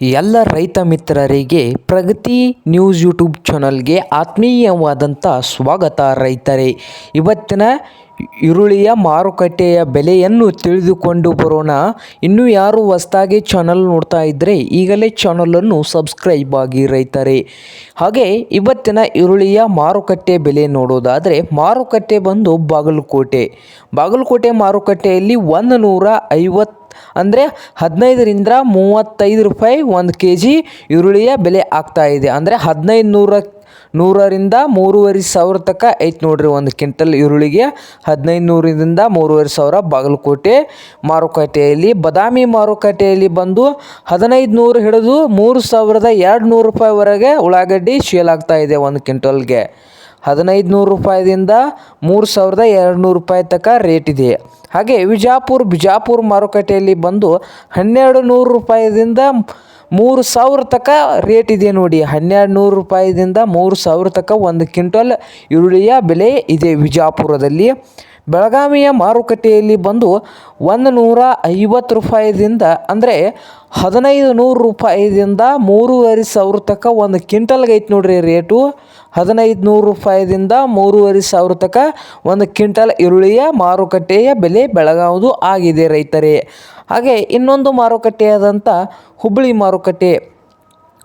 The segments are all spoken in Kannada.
ಎಲ್ಲ ರೈತ ಮಿತ್ರರಿಗೆ ಪ್ರಗತಿ ನ್ಯೂಸ್ ಯೂಟ್ಯೂಬ್ ಚಾನಲ್ಗೆ ಆತ್ಮೀಯವಾದಂಥ ಸ್ವಾಗತ ರೈತರೇ. ಇವತ್ತಿನ ಈರುಳ್ಳಿಯ ಮಾರುಕಟ್ಟೆಯ ಬೆಲೆಯನ್ನು ತಿಳಿದುಕೊಂಡು ಬರೋಣ. ಇನ್ನೂ ಯಾರು ಹೊಸ್ದಾಗಿ ಚಾನಲ್ ನೋಡ್ತಾ ಇದ್ದರೆ ಈಗಲೇ ಚಾನಲನ್ನು ಸಬ್ಸ್ಕ್ರೈಬ್ ಆಗಿ ರೈತರೇ. ಹಾಗೆ ಇವತ್ತಿನ ಈರುಳ್ಳಿಯ ಮಾರುಕಟ್ಟೆ ಬೆಲೆ ನೋಡೋದಾದರೆ ಮಾರುಕಟ್ಟೆ ಬಂದು ಬಾಗಲಕೋಟೆ. ಬಾಗಲಕೋಟೆ ಮಾರುಕಟ್ಟೆಯಲ್ಲಿ ಒಂದು ನೂರ ಐವತ್ತು ಅಂದರೆ ಹದಿನೈದರಿಂದ ಮೂವತ್ತೈದು ರೂಪಾಯಿ ಒಂದು ಕೆ ಜಿ ಈರುಳ್ಳಿಯ ಬೆಲೆ ಆಗ್ತಾ ಇದೆ. ಅಂದರೆ ಹದಿನೈದು ನೂರ ನೂರರಿಂದ ಮೂರುವರೆ ಸಾವಿರ ತನಕ ಐತೆ ನೋಡಿರಿ ಒಂದು ಕ್ವಿಂಟಲ್ ಈರುಳ್ಳಿಗೆ. ಹದಿನೈದು ನೂರರಿಂದ ಮೂರುವರೆ ಸಾವಿರ ಬಾಗಲಕೋಟೆ ಮಾರುಕಟ್ಟೆಯಲ್ಲಿ. ಬದಾಮಿ ಮಾರುಕಟ್ಟೆಯಲ್ಲಿ ಬಂದು ಹದಿನೈದು ನೂರು ಹಿಡಿದು ಮೂರು ಸಾವಿರದ ಎರಡು ನೂರು ರೂಪಾಯಿವರೆಗೆ ಉಳ್ಳಾಗಡ್ಡಿ ಶೇಲ್ ಆಗ್ತಾ ಇದೆ ಒಂದು ಕ್ವಿಂಟಲ್ಗೆ. ಹದಿನೈದು ನೂರು ರೂಪಾಯಿದಿಂದ ಮೂರು ಸಾವಿರದ ಎರಡು ನೂರು ರೂಪಾಯಿ ತನಕ ರೇಟ್ ಇದೆ. ಹಾಗೆ ವಿಜಾಪುರ, ಬಿಜಾಪುರ ಮಾರುಕಟ್ಟೆಯಲ್ಲಿ ಬಂದು ಹನ್ನೆರಡು ನೂರು ರೂಪಾಯಿದಿಂದ ಮೂರು ಸಾವಿರ ತನಕ ರೇಟ್ ಇದೆ ನೋಡಿ. ಹನ್ನೆರಡು ನೂರು ರೂಪಾಯಿದಿಂದ ಮೂರು ಸಾವಿರ ತನಕ ಒಂದು ಕ್ವಿಂಟಲ್ ಈರುಳ್ಳಿಯ ಬೆಲೆ ಇದೆ ವಿಜಾಪುರದಲ್ಲಿ. ಬೆಳಗಾವಿಯ ಮಾರುಕಟ್ಟೆಯಲ್ಲಿ ಬಂದು ಒಂದು ನೂರ ಐವತ್ತು ರೂಪಾಯಿದಿಂದ, ಅಂದರೆ ಹದಿನೈದು ನೂರು ರೂಪಾಯಿದಿಂದ ಮೂರುವರೆ ಸಾವಿರ ತಕ್ಕ ಒಂದು ಕ್ವಿಂಟಲ್ಗೆ ಐತೆ ನೋಡ್ರಿ ರೇಟು. ಹದಿನೈದು ನೂರು ರೂಪಾಯಿದಿಂದ ಮೂರುವರೆ ಸಾವಿರ ತಕ್ಕ ಒಂದು ಕ್ವಿಂಟಲ್ ಈರುಳ್ಳಿಯ ಮಾರುಕಟ್ಟೆಯ ಬೆಲೆ ಬೆಳಗಾವುದು ಆಗಿದೆ ರೈತರೇ. ಹಾಗೆ ಇನ್ನೊಂದು ಮಾರುಕಟ್ಟೆಯಾದಂಥ ಹುಬ್ಬಳ್ಳಿ ಮಾರುಕಟ್ಟೆ.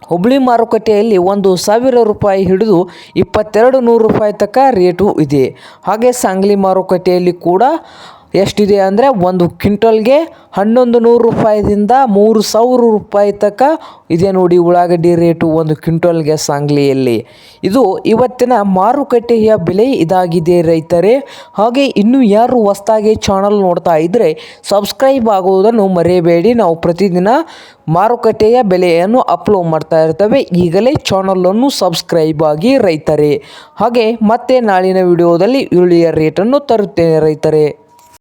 ಹುಬ್ಬಳ್ಳಿ ಮಾರುಕಟ್ಟೆಯಲ್ಲಿ ಒಂದು ಸಾವಿರ ರೂಪಾಯಿ ಹಿಡಿದು ಇಪ್ಪತ್ತೆರಡು ನೂರು ರೂಪಾಯಿ ತನಕ ರೇಟು ಇದೆ. ಹಾಗೆ ಸಾಂಗ್ಲಿ ಮಾರುಕಟ್ಟೆಯಲ್ಲಿ ಕೂಡ ಎಷ್ಟಿದೆ ಅಂದರೆ ಒಂದು ಕ್ವಿಂಟಲ್ಗೆ ಹನ್ನೊಂದು ನೂರು ರೂಪಾಯಿದಿಂದ ಮೂರು ಸಾವಿರ ರೂಪಾಯಿ ತನಕ ಇದೆ ನೋಡಿ ಉಳ್ಳಾಗಡ್ಡಿ ರೇಟು ಒಂದು ಕ್ವಿಂಟಲ್ಗೆ ಸಾಂಗ್ಲಿಯಲ್ಲಿ. ಇದು ಇವತ್ತಿನ ಮಾರುಕಟ್ಟೆಯ ಬೆಲೆ ಇದಾಗಿದೆ ರೈತರೇ. ಹಾಗೆ ಇನ್ನೂ ಯಾರು ಹೊಸ್ದಾಗಿ ಚಾನಲ್ ನೋಡ್ತಾ ಇದ್ದರೆ ಸಬ್ಸ್ಕ್ರೈಬ್ ಆಗುವುದನ್ನು ಮರೆಯಬೇಡಿ. ನಾವು ಪ್ರತಿದಿನ ಮಾರುಕಟ್ಟೆಯ ಬೆಲೆಯನ್ನು ಅಪ್ಲೋಡ್ ಮಾಡ್ತಾ ಇರ್ತೇವೆ. ಈಗಲೇ ಚಾನಲನ್ನು ಸಬ್ಸ್ಕ್ರೈಬ್ ಆಗಿ ರೈತರೇ. ಹಾಗೆ ಮತ್ತೆ ನಾಳಿನ ವಿಡಿಯೋದಲ್ಲಿ ಈರುಳ್ಳಿಯ ರೇಟನ್ನು ತರುತ್ತೇನೆ ರೈತರೇ.